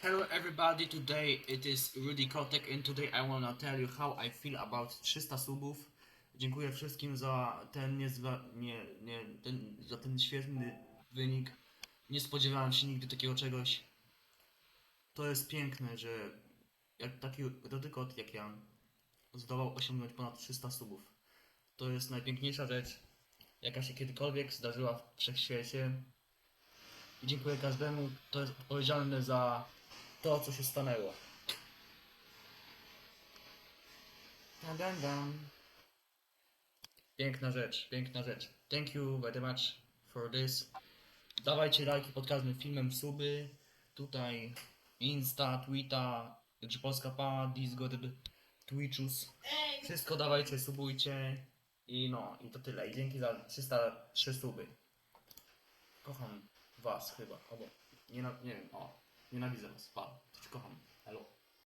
Hello everybody, today it is Rudy Kotek and today I wanna tell you how I feel about 300 subów. Dziękuję wszystkim za ten niezwa... nie, nie, ten, za ten świetny wynik. Nie spodziewałem się nigdy takiego czegoś. To jest piękne, że jak taki Rudykot jak ja zdołał osiągnąć ponad 300 subów. To jest najpiękniejsza rzecz, jaka się kiedykolwiek zdarzyła w wszechświecie. I dziękuję każdemu, kto jest odpowiedzialny za to, co się stanęło. Dam, dam, dam. Piękna rzecz, piękna rzecz. Thank you very much for this. Dawajcie lajki pod każdym filmem, suby. Tutaj Insta, Twitter, czy Polska Pa, Discord, Twitchus. Wszystko dawajcie, subujcie. I no, i to tyle. I dzięki za 303 suby. Kocham was chyba, albo nie, nie wiem, o, 南沢スパ、土地区